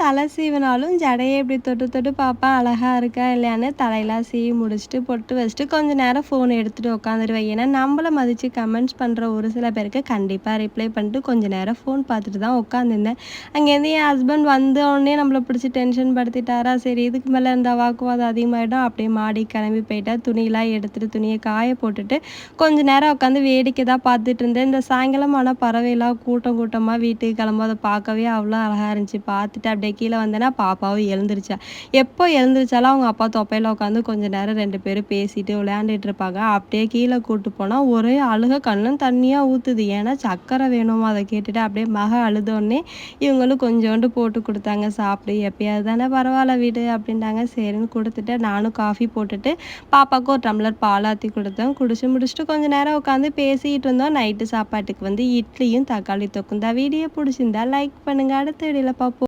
தலை சீவினாலும் ஜடையை இப்படி தொட்டு தொட்டு பார்ப்பேன் அழகாக இருக்கா இல்லையான்னு தலையெல்லாம் சீவி முடிச்சுட்டு பொட்டு வச்சுட்டு கொஞ்சம் நேரம் ஃபோன் எடுத்துகிட்டு உட்காந்துருவேன் ஏன்னா நம்மளை மதித்து கமெண்ட்ஸ் பண்ணுற ஒரு சில பேருக்கு கண்டிப்பாக ரிப்ளை பண்ணிட்டு கொஞ்சம் நேரம் ஃபோன் பார்த்துட்டு தான் உட்காந்துருந்தேன். அங்கேருந்து என் ஹஸ்பண்ட் வந்த உடனே நம்மளை பிடிச்சி டென்ஷன் படுத்திட்டாரா சரி இதுக்கு மேலே இந்த வாக்குவாதம் அதிகமாகிடும் அப்படியே மாடி கிளம்பி போயிட்டா துணியெல்லாம் எடுத்துகிட்டு துணியை காய போட்டுட்டு கொஞ்ச நேரம் உட்காந்து வேடிக்கை தான் பார்த்துட்டு இருந்தேன். இந்த சாயங்காலம் ஆனால் பறவைலாம் கூட்டம் கூட்டமாக வீட்டுக்கு கிளம்போதை பார்க்கவே அவ்வளோ அழகாக இருந்துச்சு. பார்த்துட்டு அப்படியே கீழே வந்தேன்னா பாப்பாவும் எழுந்திருச்சா. எப்போ எழுந்திரிச்சாலும் அவங்க அப்பா தொப்பையில் உட்காந்து கொஞ்ச நேரம் ரெண்டு பேரும் பேசிட்டு விளையாண்டுட்டு இருப்பாங்க. அப்படியே கீழே கூட்டு போனால் ஒரே அழுக கண்ணும் தண்ணியாக ஊற்றுது ஏன்னா சக்கரை வேணுமா? அதை கேட்டுட்டு அப்படியே மக அழுதோடனே இவங்களும் கொஞ்சோண்டு போட்டு கொடுத்தாங்க. சாப்பிடு எப்பயாவது தானே பரவாயில்ல வீடு அப்படின்ட்டாங்க. சரின்னு கொடுத்துட்டு நானும் காஃபி போட்டுட்டு பாப்பாவுக்கு ஒரு டம்ளர் பாலாத்தி கொடுத்தேன். குடிச்சு முடிச்சுட்டு கொஞ்ச நேரம் உட்காந்து பேசிகிட்டு இருந்தோம். நைட்டு சாப்பாட்டுக்கு வந்து இட்லியும் தக்காளி தொக்கும். தான் வீடியோ பிடிச்சிருந்தா லைக் பண்ணுங்கள் அடுத்த வீடியோவில் பார்ப்போம்